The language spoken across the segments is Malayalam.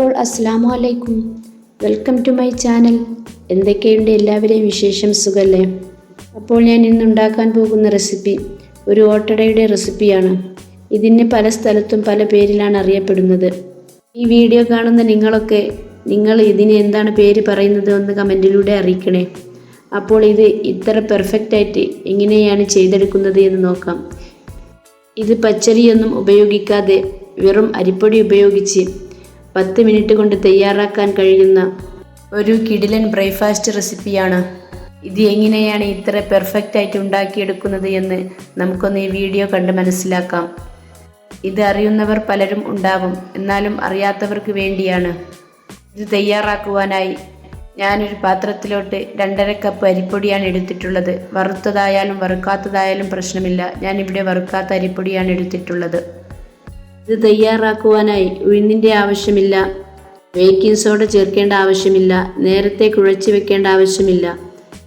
ഓൾ അസ്സാമു അലൈക്കും വെൽക്കം ടു മൈ ചാനൽ എന്തൊക്കെയുണ്ട് എല്ലാവരെയും വിശേഷം? സുഖല്ലേ? അപ്പോൾ ഞാൻ ഇന്ന് ഉണ്ടാക്കാൻ പോകുന്ന റെസിപ്പി ഒരു ഓട്ടടയുടെ റെസിപ്പിയാണ് ഇതിന് പല സ്ഥലത്തും പല പേരിലാണ് അറിയപ്പെടുന്നത്. ഈ വീഡിയോ കാണുന്ന നിങ്ങളൊക്കെ നിങ്ങൾ ഇതിന് എന്താണ് പേര് പറയുന്നത് എന്ന് കമന്റിലൂടെ അറിയിക്കണേ. അപ്പോൾ ഇത് ഇത്ര പെർഫെക്റ്റായിട്ട് എങ്ങനെയാണ് ചെയ്തെടുക്കുന്നത് എന്ന് നോക്കാം. ഇത് പച്ചരിയൊന്നും ഉപയോഗിക്കാതെ വെറും അരിപ്പൊടി ഉപയോഗിച്ച് പത്ത് മിനിറ്റ് കൊണ്ട് തയ്യാറാക്കാൻ കഴിയുന്ന ഒരു കിടിലൻ ബ്രേക്ക്ഫാസ്റ്റ് റെസിപ്പിയാണ്. ഇത് എങ്ങനെയാണ് ഇത്ര പെർഫെക്റ്റ് ആയിട്ട് ഉണ്ടാക്കിയെടുക്കുന്നത് എന്ന് നമുക്കൊന്ന് ഈ വീഡിയോ കണ്ട് മനസ്സിലാക്കാം. ഇത് അറിയുന്നവർ പലരും ഉണ്ടാവും എന്നാലും അറിയാത്തവർക്ക് വേണ്ടിയാണ്. ഇത് തയ്യാറാക്കുവാനായി ഞാനൊരു പാത്രത്തിലോട്ട് രണ്ടര കപ്പ് അരിപ്പൊടിയാണ് എടുത്തിട്ടുള്ളത്. വറുത്തതായാലും വറുക്കാത്തതായാലും പ്രശ്നമില്ല. ഞാനിവിടെ വറുക്കാത്ത അരിപ്പൊടിയാണ് എടുത്തിട്ടുള്ളത്. ഇത് തയ്യാറാക്കുവാനായി ഉഴുന്നിന്റെ ആവശ്യമില്ല. ബേക്കിംഗ് സോഡ ചേർക്കേണ്ട ആവശ്യമില്ല. നേരത്തെ കുഴച്ച് വെക്കേണ്ട ആവശ്യമില്ല.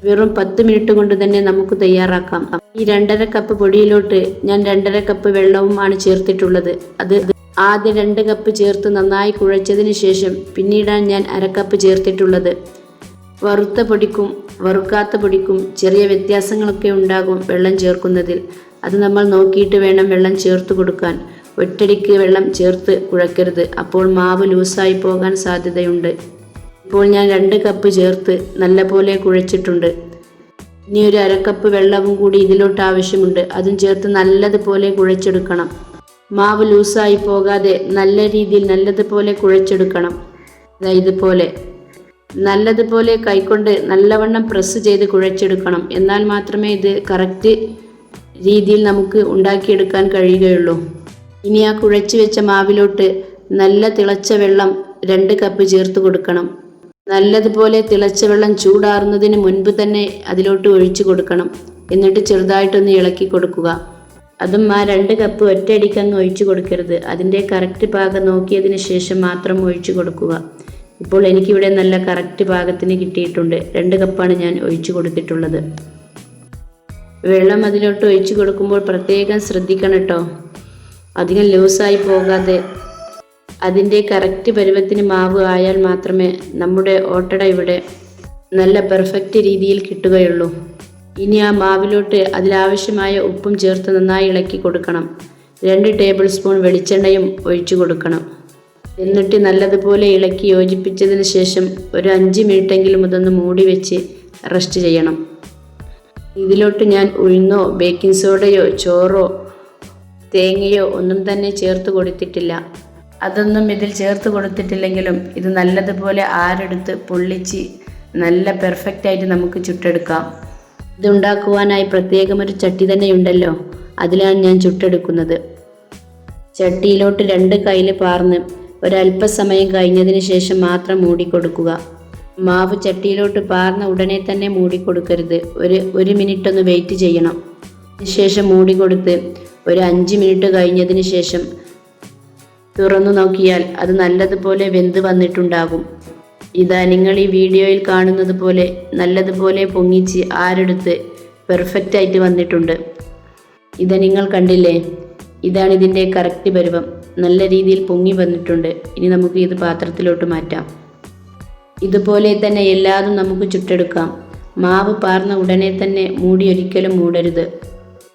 വെറും പത്ത് മിനിറ്റ് കൊണ്ട് തന്നെ നമുക്ക് തയ്യാറാക്കാം. ഈ രണ്ടര കപ്പ് പൊടിയിലോട്ട് ഞാൻ രണ്ടര കപ്പ് വെള്ളവുമാണ് ചേർത്തിട്ടുള്ളത്. അത് ആദ്യം രണ്ട് കപ്പ് ചേർത്ത് നന്നായി കുഴച്ചതിന് ശേഷം പിന്നീടാണ് ഞാൻ അരക്കപ്പ് കപ്പ് ചേർത്തിട്ടുള്ളത്. വറുത്ത പൊടിക്കും വറുക്കാത്ത പൊടിക്കും ചെറിയ വ്യത്യാസങ്ങളൊക്കെ ഉണ്ടാകും വെള്ളം ചേർക്കുന്നതിൽ. അത് നമ്മൾ നോക്കിയിട്ട് വേണം വെള്ളം ചേർത്ത് കൊടുക്കാൻ. ഒറ്റടിക്ക് വെള്ളം ചേർത്ത് കുഴക്കരുത്. അപ്പോൾ മാവ് ലൂസായി പോകാൻ സാധ്യതയുണ്ട്. ഇപ്പോൾ ഞാൻ രണ്ട് കപ്പ് ചേർത്ത് നല്ലപോലെ കുഴച്ചിട്ടുണ്ട്. ഇനി ഒരു അരക്കപ്പ് വെള്ളവും കൂടി ഇതിലോട്ട് ആവശ്യമുണ്ട്. അതും ചേർത്ത് നല്ലതുപോലെ കുഴച്ചെടുക്കണം. മാവ് ലൂസായി പോകാതെ നല്ല രീതിയിൽ നല്ലതുപോലെ കുഴച്ചെടുക്കണം. ഇതുപോലെ. നല്ലതുപോലെ കൈകൊണ്ട് നല്ലവണ്ണം പ്രസ് ചെയ്ത് കുഴച്ചെടുക്കണം. എന്നാൽ മാത്രമേ ഇത് കറക്റ്റ് രീതിയിൽ നമുക്ക് ഉണ്ടാക്കിയെടുക്കാൻ കഴിയുകയുള്ളൂ. ഇനി ആ കുഴച്ചു വെച്ച മാവിലോട്ട് നല്ല തിളച്ച വെള്ളം രണ്ട് കപ്പ് ചേർത്ത് കൊടുക്കണം. നല്ലതുപോലെ തിളച്ച വെള്ളം ചൂടാറുന്നതിന് മുൻപ് തന്നെ അതിലോട്ട് ഒഴിച്ചു കൊടുക്കണം. എന്നിട്ട് ചെറുതായിട്ടൊന്ന് ഇളക്കി കൊടുക്കുക. അതും ആ രണ്ട് കപ്പ് ഒറ്റയടിക്ക് അങ്ങ് ഒഴിച്ചു കൊടുക്കരുത്. അതിന്റെ കറക്റ്റ് പാകം നോക്കിയതിന് ശേഷം മാത്രം ഒഴിച്ചു കൊടുക്കുക. ഇപ്പോൾ എനിക്കിവിടെ നല്ല കറക്റ്റ് പാകത്തിന് കിട്ടിയിട്ടുണ്ട്. രണ്ട് കപ്പാണ് ഞാൻ ഒഴിച്ചു കൊടുത്തിട്ടുള്ളത്. വെള്ളം അതിലോട്ട് ഒഴിച്ചു കൊടുക്കുമ്പോൾ പ്രത്യേകം ശ്രദ്ധിക്കണം കേട്ടോ. അധികം ലൂസായി പോകാതെ അതിന്റെ കറക്റ്റ് പരുവത്തിന് മാവ് ആയാൽ മാത്രമേ നമ്മുടെ ഓട്ടട ഇവിടെ നല്ല പെർഫെക്റ്റ് രീതിയിൽ കിട്ടുകയുള്ളൂ. ഇനി ആ മാവിലോട്ട് അതിലാവശ്യമായ ഉപ്പും ചേർത്ത് നന്നായി ഇളക്കി കൊടുക്കണം. രണ്ട് ടേബിൾ സ്പൂൺ വെളിച്ചെണ്ണയും ഒഴിച്ചു കൊടുക്കണം. എന്നിട്ട് നല്ലതുപോലെ ഇളക്കി യോജിപ്പിച്ചതിന് ശേഷം ഒരു അഞ്ച് മിനിറ്റെങ്കിലും ഇതൊന്ന് മൂടി വെച്ച് റെസ്റ്റ് ചെയ്യണം. ഇതിലോട്ട് ഞാൻ ഉഴുന്നോ ബേക്കിംഗ് സോഡയോ ചോറോ തേങ്ങയോ ഒന്നും തന്നെ ചേർത്ത് കൊടുത്തിട്ടില്ല. അതൊന്നും ഇതിൽ ചേർത്ത് കൊടുത്തിട്ടില്ലെങ്കിലും ഇത് നല്ലതുപോലെ ആരെടുത്ത് പൊള്ളിച്ച് നല്ല പെർഫെക്റ്റ് ആയിട്ട് നമുക്ക് ചുട്ടെടുക്കാം. ഇതുണ്ടാക്കുവാനായി പ്രത്യേകം ഒരു ചട്ടി തന്നെയുണ്ടല്ലോ അതിലാണ് ഞാൻ ചുട്ടെടുക്കുന്നത്. ചട്ടിയിലോട്ട് രണ്ട് കയ്യിൽ പാർന്ന് ഒരല്പസമയം കഴിഞ്ഞതിന് ശേഷം മാത്രം മൂടിക്കൊടുക്കുക മാവ് ചട്ടിയിലോട്ട് പാർന്ന ഉടനെ തന്നെ മൂടിക്കൊടുക്കരുത് ഒരു ഒരു മിനിറ്റ് ഒന്ന് വെയിറ്റ് ചെയ്യണം. ശേഷം മൂടിക്കൊടുത്ത് ഒരു അഞ്ച് മിനിറ്റ് കഴിഞ്ഞതിന് ശേഷം തുറന്നു നോക്കിയാൽ അത് നല്ലതുപോലെ വെന്ത് വന്നിട്ടുണ്ടാകും. ഇതാ നിങ്ങൾ ഈ വീഡിയോയിൽ കാണുന്നത് പോലെ നല്ലതുപോലെ പൊങ്ങിച്ച് ആരെടുത്ത് പെർഫെക്റ്റ് ആയിട്ട് വന്നിട്ടുണ്ട്. ഇത് നിങ്ങൾ കണ്ടില്ലേ? ഇതാണ് ഇതിന്റെ കറക്റ്റ് പരുവം. നല്ല രീതിയിൽ പൊങ്ങി വന്നിട്ടുണ്ട്. ഇനി നമുക്ക് ഇത് പാത്രത്തിലോട്ട് മാറ്റാം. ഇതുപോലെ തന്നെ എല്ലാതും നമുക്ക് ചുട്ടെടുക്കാം. മാവ് പാർന്ന ഉടനെ തന്നെ മൂടി ഒരിക്കലും മൂടരുത്.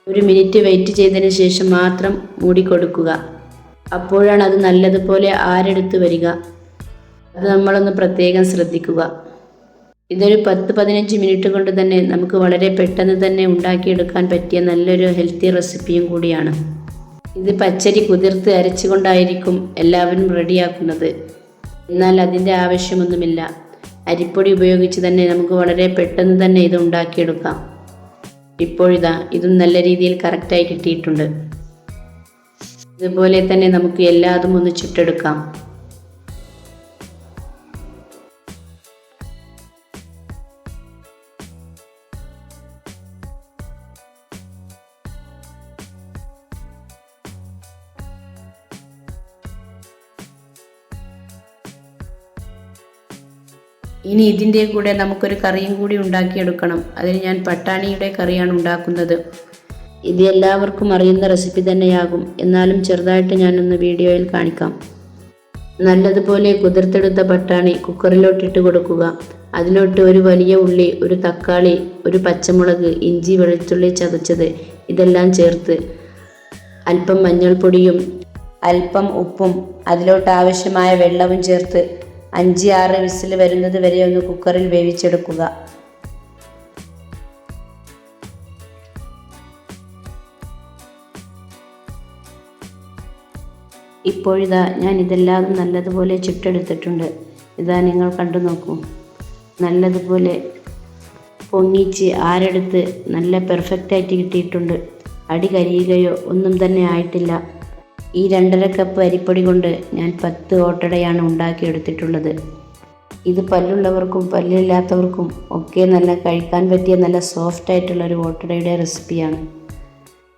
ഒരു മിനിറ്റ് വെയിറ്റ് ചെയ്തതിന് ശേഷം മാത്രം മൂടിക്കൊടുക്കുക. അപ്പോഴാണ് അത് നല്ലതുപോലെ ആരെടുത്ത് വരിക. അത് നമ്മളൊന്ന് പ്രത്യേകം ശ്രദ്ധിക്കുക. ഇതൊരു പത്ത് പതിനഞ്ച് മിനിറ്റ് കൊണ്ട് തന്നെ നമുക്ക് വളരെ പെട്ടെന്ന് തന്നെ ഉണ്ടാക്കിയെടുക്കാൻ പറ്റിയ നല്ലൊരു ഹെൽത്തി റെസിപ്പിയും കൂടിയാണ്. ഇത് പച്ചരി കുതിർത്ത് അരച്ചുകൊണ്ടായിരിക്കും എല്ലാവരും റെഡിയാക്കുന്നത്. എന്നാൽ അതിന്റെ ആവശ്യമൊന്നുമില്ല. അരിപ്പൊടി ഉപയോഗിച്ച് തന്നെ നമുക്ക് വളരെ പെട്ടെന്ന് തന്നെ ഇത് ഉണ്ടാക്കിയെടുക്കാം. ഇപ്പോഴിതാ ഇതും നല്ല രീതിയിൽ കറക്റ്റായി കിട്ടിയിട്ടുണ്ട്. ഇതുപോലെ തന്നെ നമുക്ക് എല്ലാതും ഒന്ന് ചുട്ടെടുക്കാം ഇനി ഇതിന്റെ കൂടെ നമുക്കൊരു കറിയും കൂടി ഉണ്ടാക്കിയെടുക്കണം. അതിന് ഞാൻ പട്ടാണിയുടെ കറിയാണ് ഉണ്ടാക്കുന്നത്. ഇത് എല്ലാവർക്കും അറിയുന്ന റെസിപ്പി തന്നെയാകും. എന്നാലും ചെറുതായിട്ട് ഞാനൊന്ന് വീഡിയോയിൽ കാണിക്കാം. നല്ലതുപോലെ കുതിർത്തെടുത്ത പട്ടാണി കുക്കറിലോട്ടിട്ട് കൊടുക്കുക. അതിലോട്ട് ഒരു വലിയ ഉള്ളി ഒരു തക്കാളി ഒരു പച്ചമുളക് ഇഞ്ചി വെളുത്തുള്ളി ചതച്ചത് ഇതെല്ലാം ചേർത്ത് അല്പം മഞ്ഞൾപ്പൊടിയും അല്പം ഉപ്പും അതിലോട്ട് ആവശ്യമായ വെള്ളവും ചേർത്ത് അഞ്ച് ആറ് വിസിൽ വരുന്നത് വരെ ഒന്ന് കുക്കറിൽ വേവിച്ചെടുക്കുക. ഇപ്പോഴിതാ ഞാൻ ഇതെല്ലാം നല്ലതുപോലെ ചുട്ടെടുത്തിട്ടുണ്ട്. ഇതാ നിങ്ങൾ കണ്ടു നോക്കൂ. നല്ലതുപോലെ പൊങ്ങിച്ച് ആരെടുത്ത് നല്ല പെർഫെക്റ്റായിട്ട് കിട്ടിയിട്ടുണ്ട്. അടി കരിയുകയോ ഒന്നും തന്നെ ആയിട്ടില്ല. ഈ രണ്ടര കപ്പ് അരിപ്പൊടി കൊണ്ട് ഞാൻ പത്ത് ഓട്ടടയാണ് ഉണ്ടാക്കിയെടുത്തിട്ടുള്ളത്. ഇത് പല്ലുള്ളവർക്കും പല്ലില്ലാത്തവർക്കും ഒക്കെ നല്ല കഴിക്കാൻ പറ്റിയ നല്ല സോഫ്റ്റ് ആയിട്ടുള്ള ഒരു ഓട്ടടയുടെ റെസിപ്പിയാണ്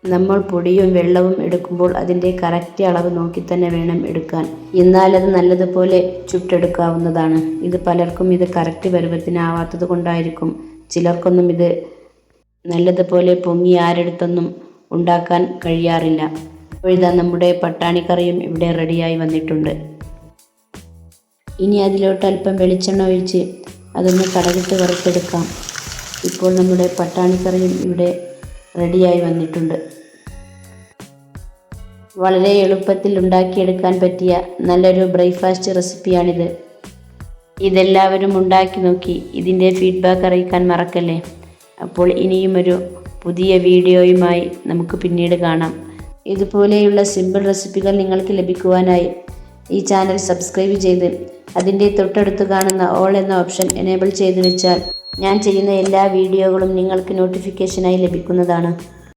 നമ്മൾ പൊടിയും വെള്ളവും എടുക്കുമ്പോൾ അതിന്റെ കറക്റ്റ് അളവ് നോക്കി തന്നെ വേണം എടുക്കാൻ. എന്നാലത് നല്ലതുപോലെ ചുട്ടെടുക്കാവുന്നതാണ്. ഇത് പലർക്കും ഇത് കറക്റ്റ് പരുവത്തിനാവാത്തത് കൊണ്ടായിരിക്കും. ചിലർക്കൊന്നും ഇത് നല്ലതുപോലെ പൊങ്ങി ആരെടുത്തൊന്നും ഉണ്ടാക്കാൻ കഴിയാറില്ല. അപ്പോഴിതാ നമ്മുടെ പട്ടാണിക്കറിയും ഇവിടെ റെഡിയായി വന്നിട്ടുണ്ട്. ഇനി അതിലോട്ട് അല്പം വെളിച്ചെണ്ണ ഒഴിച്ച് അതൊന്ന് കടകിട്ട് വറുത്തെടുക്കാം. ഇപ്പോൾ നമ്മുടെ പട്ടാണിക്കറിയും ഇവിടെ റെഡിയായി വന്നിട്ടുണ്ട്. വളരെ എളുപ്പത്തിൽ ഉണ്ടാക്കിയെടുക്കാൻ പറ്റിയ നല്ലൊരു ബ്രേക്ക്ഫാസ്റ്റ് റെസിപ്പിയാണിത്. ഇതെല്ലാവരും ഉണ്ടാക്കി നോക്കി ഇതിന്റെ ഫീഡ്ബാക്ക് അറിയിക്കാൻ മറക്കല്ലേ? അപ്പോൾ ഇനിയും ഒരു പുതിയ വീഡിയോയുമായി നമുക്ക് പിന്നീട് കാണാം. ഇതുപോലെയുള്ള സിമ്പിൾ റെസിപ്പികൾ നിങ്ങൾക്ക് ലഭിക്കുവാനായി ഈ ചാനൽ സബ്സ്ക്രൈബ് ചെയ്ത് അതിന്റെ തൊട്ടടുത്ത് കാണുന്ന ഓൾ എന്ന ഓപ്ഷൻ എനേബിൾ ചെയ്തു വെച്ചാൽ ഞാൻ ചെയ്യുന്ന എല്ലാ വീഡിയോകളും നിങ്ങൾക്ക് നോട്ടിഫിക്കേഷനായി ലഭിക്കുന്നതാണ്.